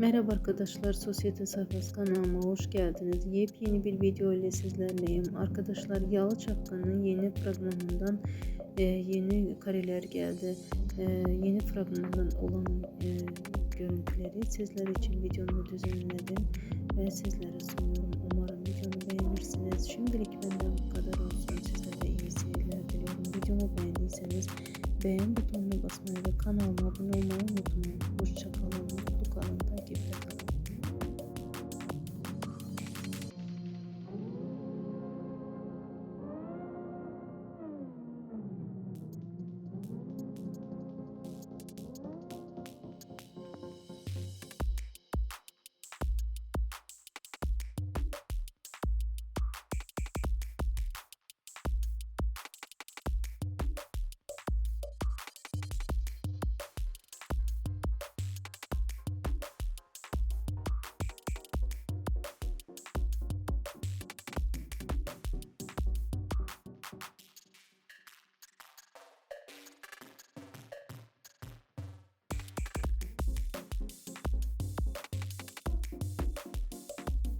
Merhaba arkadaşlar, Sosyete Sayfası kanalıma hoş geldiniz. Yepyeni bir video ile sizlerleyim. Arkadaşlar Yalı Çapkın'ın yeni fragmanından e, yeni kareler geldi. E, yeni fragmandan olan e, görüntüleri sizler için videomu düzenledim ve sizlere sunuyorum. Umarım videomu beğenirsiniz. Şimdilik benden bu kadar olsun. Sizlere iyi seyirler diliyorum. Videomu beğendiyseniz beğen butonuna basmayı ve kanalıma abone olmayı unutmayın. Hoşçakalın.